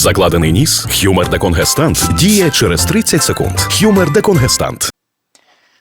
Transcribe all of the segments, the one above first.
Закладений ніс, хюмер деконгестант діє через 30 секунд. Хюмер деконгестант.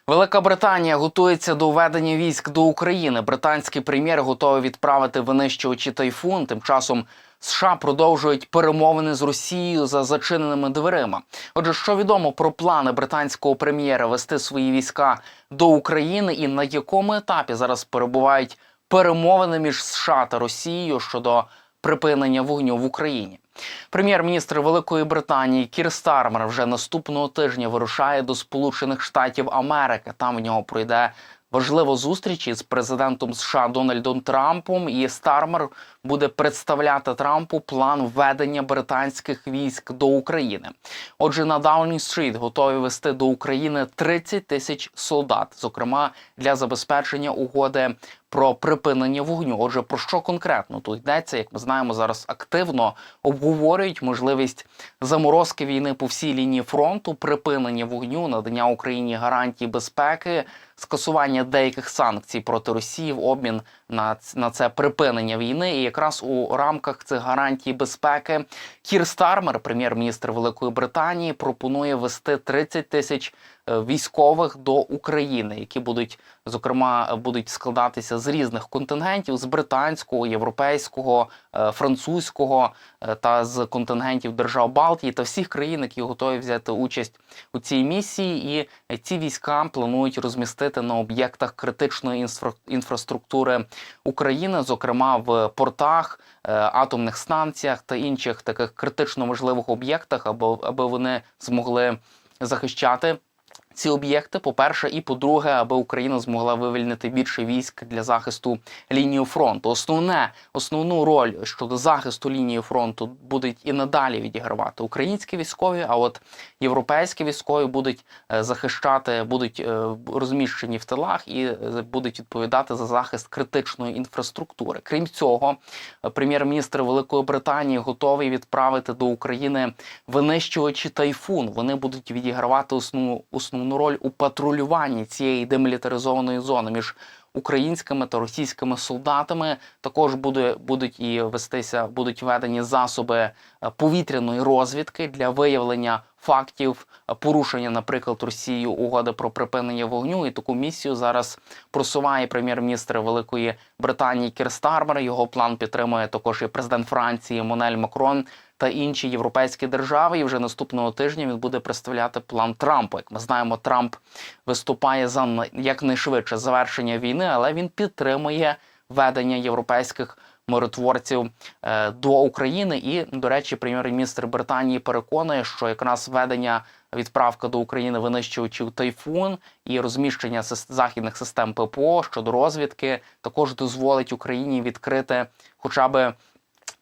Велика Британія готується до введення військ до України. Британський прем'єр готовий відправити винищувачі тайфун. Тим часом США продовжують перемовини з Росією за зачиненими дверима. Отже, що відомо про плани британського прем'єра вести свої війська до України і на якому етапі зараз перебувають перемовини між США та Росією щодо припинення вогню в Україні? Прем'єр-міністр Великої Британії Кір Стармер вже наступного тижня вирушає до Сполучених Штатів Америки. Там в нього пройде важлива зустріч із президентом США Дональдом Трампом. І Стармер буде представляти Трампу план введення британських військ до України. Отже, на Даунінг-стріт готові вести до України 30 тисяч солдат, зокрема для забезпечення угоди про припинення вогню. Отже, про що конкретно тут йдеться? Як ми знаємо, зараз активно обговорюють можливість заморозки війни по всій лінії фронту, припинення вогню, надання Україні гарантій безпеки, скасування деяких санкцій проти Росії в обмін на, на це припинення війни. І якраз у рамках цих гарантій безпеки Кір Стармер, прем'єр-міністр Великої Британії, пропонує вести 30 тисяч е, військових до України, які будуть зокрема будуть складатися з різних контингентів: з британського, європейського, е, французького е, та з контингентів держав Балтії та всіх країн, які готові взяти участь у цій місії. І ці війська планують розмістити на об'єктах критичної інфра- інфраструктури України, зокрема в портах, е, атомних станціях та інших таких критично важливих об'єктах, аби, аби вони змогли захищати. Ці об'єкти, по-перше, і по-друге, аби Україна змогла вивільнити більше військ для захисту лінії фронту. Основне основну роль щодо захисту лінії фронту будуть і надалі відігравати українські військові. А от європейські військові будуть е, захищати, будуть е, розміщені в тилах і е, будуть відповідати за захист критичної інфраструктури. Крім цього, прем'єр-міністр Великої Британії готовий відправити до України винищувачі тайфун. Вони будуть відігравати основну основну роль у патрулюванні цієї демілітаризованої зони між українськими та російськими солдатами. Також буде будуть і вестися, будуть введені засоби е, повітряної розвідки для виявлення фактів порушення, наприклад, Росією угоди про припинення вогню. І таку місію зараз просуває прем'єр-міністр Великої Британії Кір Стармер. Його план підтримує також і президент Франції Монель Макрон та інші європейські держави. І вже наступного тижня він буде представляти план Трампа. Як ми знаємо, Трамп виступає за на- якнайшвидше завершення війни, але він підтримує ведення європейських миротворців е, до України. І, до речі, прем'єр-міністр Британії переконує, що якраз ведення відправка до України винищувачів тайфун і розміщення західних систем ППО щодо розвідки також дозволить Україні відкрити хоча би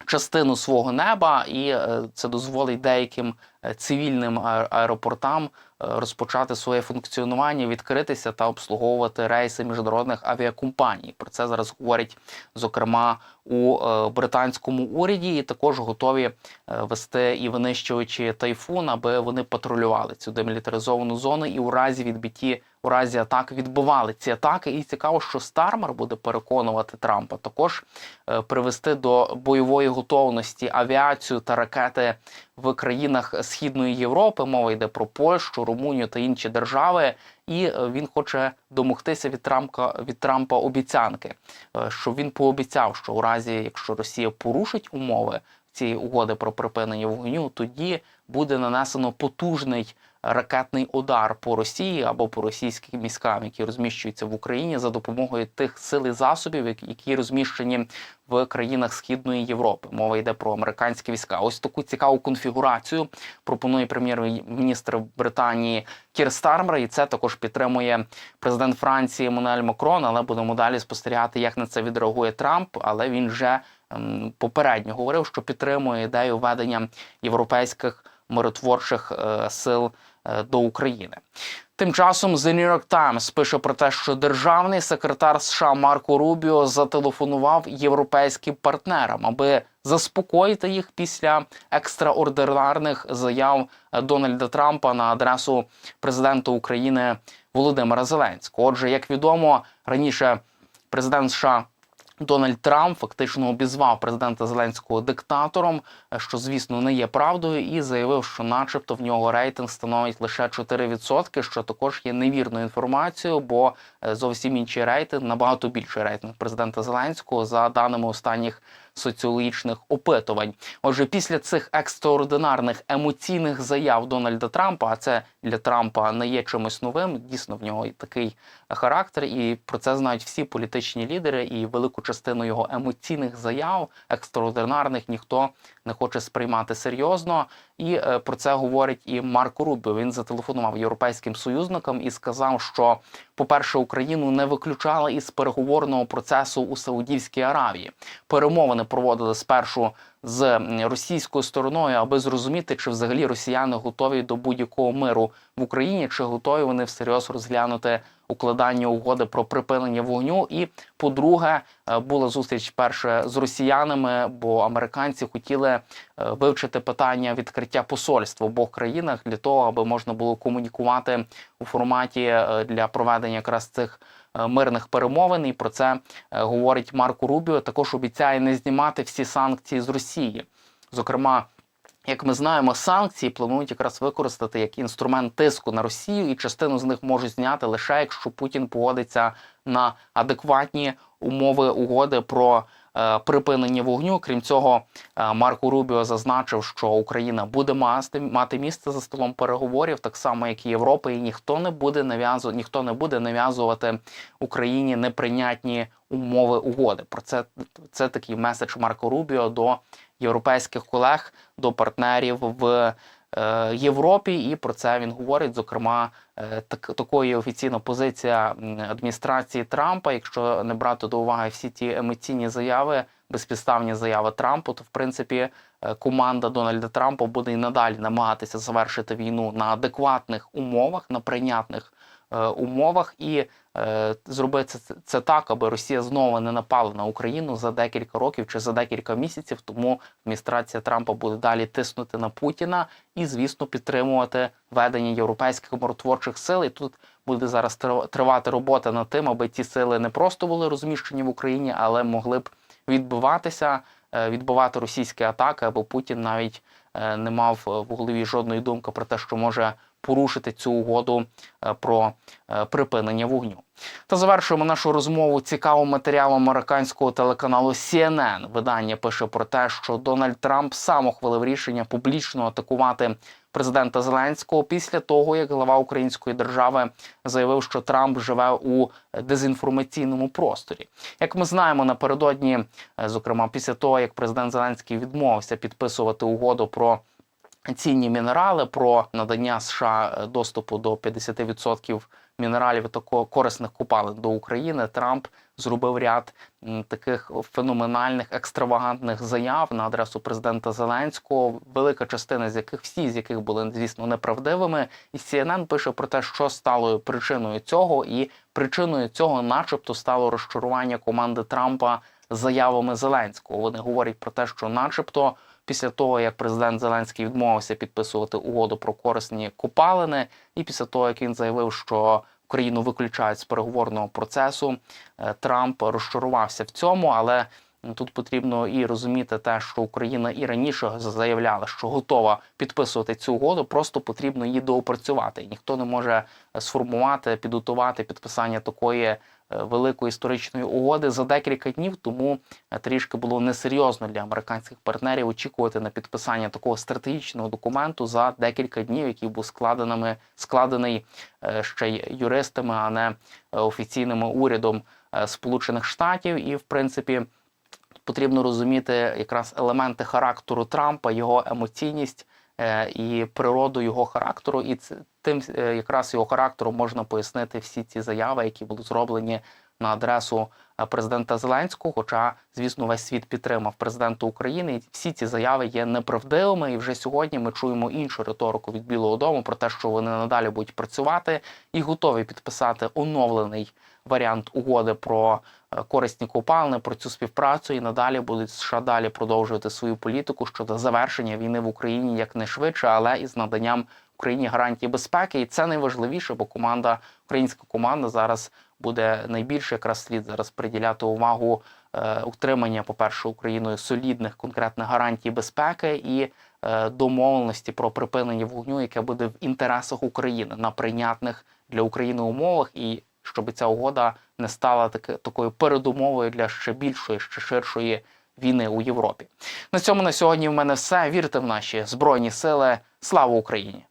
частину свого неба, і е, це дозволить деяким е, цивільним аеропортам розпочати своє функціонування, відкритися та обслуговувати рейси міжнародних авіакомпаній. Про це зараз говорять зокрема у е, британському уряді, і також готові е, вести і винищувачі тайфун, аби вони патрулювали цю демілітаризовану зону і у разі відбитті. У разі атак відбивали ці атаки, і цікаво, що Стармер буде переконувати Трампа також е, привести до бойової готовності авіацію та ракети в країнах Східної Європи. Мова йде про Польщу, Румунію та інші держави. І е, він хоче домогтися від Трампа від Трампа обіцянки, е, що він пообіцяв, що у разі, якщо Росія порушить умови цієї угоди про припинення вогню, тоді буде нанесено потужний ракетний удар по Росії або по російським військам, які розміщуються в Україні за допомогою тих сил і засобів, які- розміщені в країнах Східної Європи. Мова йде про американські війська. Ось таку цікаву конфігурацію пропонує прем'єр-міністр Британії Кір Стармер, і це також підтримує президент Франції Еммануель Макрон. Але будемо далі спостерігати, як на це відреагує Трамп. Але він вже ем, попередньо говорив, що підтримує ідею ведення європейських миротворчих е, сил до України. Тим часом The New York Times пише про те, що державний секретар США Марко Рубіо зателефонував європейським партнерам, аби заспокоїти їх після екстраординарних заяв е, Дональда Трампа на адресу президента України Володимира Зеленського. Отже, як відомо, раніше президент США Дональд Трамп фактично обізвав президента Зеленського диктатором, що звісно не є правдою, і заявив, що, начебто, в нього рейтинг становить лише 4%, що також є невірною інформацією, бо е, зовсім інший рейтинг, набагато більший рейтинг президента Зеленського за даними останніх соціологічних опитувань. Отже, після цих екстраординарних емоційних заяв Дональда Трампа, а це для Трампа не є чимось новим. Дійсно, в нього такий характер, і про це знають всі політичні лідери. І велику частину його емоційних заяв, екстраординарних, ніхто не хоче сприймати серйозно. І е, про це говорить і Марко Рубіо. Він зателефонував європейським союзникам і сказав, що, по-перше, Україну не виключали із переговорного процесу у Саудівській Аравії. Перемовини проводили спершу з російською стороною, аби зрозуміти, чи взагалі росіяни готові до будь-якого миру в Україні, чи готові вони всерйоз розглянути укладання угоди про припинення вогню. І по-друге, е, була зустріч перше з росіянами, бо американці хотіли е, вивчити питання відкриття посольств в обох країнах для того, аби можна було комунікувати у форматі е, для проведення якраз цих мирних перемовин. І про це говорить Марко Рубіо. Також обіцяє не знімати всі санкції з Росії. Зокрема, як ми знаємо, санкції планують якраз використати як інструмент тиску на Росію, і частину з них можуть зняти лише якщо Путін погодиться на адекватні умови угоди про е, припинення вогню. Крім цього, е, Марко Рубіо зазначив, що Україна буде мати, мати місце за столом переговорів, так само як і Європа, і ніхто не буде нав'язу, ніхто не буде нав'язувати Україні неприйнятні умови угоди. Про це це такий меседж Марко Рубіо до європейських колег, до партнерів в е, Європі, і про це він говорить. Зокрема, е, так, такою офіційна позиція адміністрації Трампа. Якщо не брати до уваги всі ті емоційні заяви, безпідставні заяви Трампу, то в принципі е, команда Дональда Трампа буде і надалі намагатися завершити війну на адекватних умовах, на прийнятних умовах і е, зробити це, так, аби Росія знову не напала на Україну за декілька років чи за декілька місяців. Тому адміністрація Трампа буде далі тиснути на Путіна і, звісно, підтримувати ведення європейських миротворчих сил. І тут буде зараз тривати робота над тим, аби ті сили не просто були розміщені в Україні, але могли б відбиватися, е, відбивати російські атаки, аби Путін навіть е, не мав е, в голові жодної думки про те, що може порушити цю угоду е, про е, припинення вогню. Та завершуємо нашу розмову цікавим матеріалом американського телеканалу CNN. Видання пише про те, що Дональд Трамп сам ухвалив рішення публічно атакувати президента Зеленського після того, як глава української держави заявив, що Трамп живе у дезінформаційному просторі. Як ми знаємо, напередодні, е, зокрема після того, як президент Зеленський відмовився підписувати угоду про цінні мінерали, про надання США е, доступу до 50% мінералів та корисних копалин до України, Трамп зробив ряд таких феноменальних екстравагантних заяв на адресу президента Зеленського, велика частина з яких всі з яких були звісно неправдивими. І CNN пише про те, що стало причиною цього, і причиною цього, начебто, стало розчарування команди Трампа заявами Зеленського. Вони говорять про те, що, начебто, після того, як президент Зеленський відмовився підписувати угоду про корисні копалини, і після того, як він заявив, що Україну виключають з переговорного процесу, е, Трамп розчарувався в цьому, але тут потрібно і розуміти те, що Україна і раніше заявляла, що готова підписувати цю угоду, просто потрібно її доопрацювати. Ніхто не може е, сформувати, підготувати підписання такої великої історичної угоди за декілька днів. Тому е, трішки було несерйозно для американських партнерів очікувати на підписання такого стратегічного документу за декілька днів, який був складеними складений е, ще й юристами, а не е, офіційним урядом е, Сполучених Штатів. І в принципі потрібно розуміти якраз елементи характеру Трампа, його емоційність е, і природу його характеру. І тим е, якраз його характером можна пояснити всі ці заяви, які були зроблені на адресу е, президента Зеленського. Хоча, звісно, весь світ підтримав президента України. І всі ці заяви є неправдивими. І вже сьогодні ми чуємо іншу риторику від Білого Дому про те, що вони надалі будуть працювати і готові підписати оновлений варіант угоди про е, корисні копалини, про цю співпрацю і надалі будуть США далі продовжувати свою політику щодо завершення війни в Україні якнайшвидше, але із наданням Україні гарантії безпеки. І це найважливіше, бо команда, українська команда зараз буде найбільше якраз слід зараз приділяти увагу е, утримання, по-перше, Україною солідних конкретних гарантій безпеки і е, домовленості про припинення вогню, яке буде в інтересах України на прийнятних для України умовах, і щоб ця угода не стала таки, такою передумовою для ще більшої, ще ширшої війни у Європі. На цьому на сьогодні в мене все. Вірте в наші збройні сили. Слава Україні!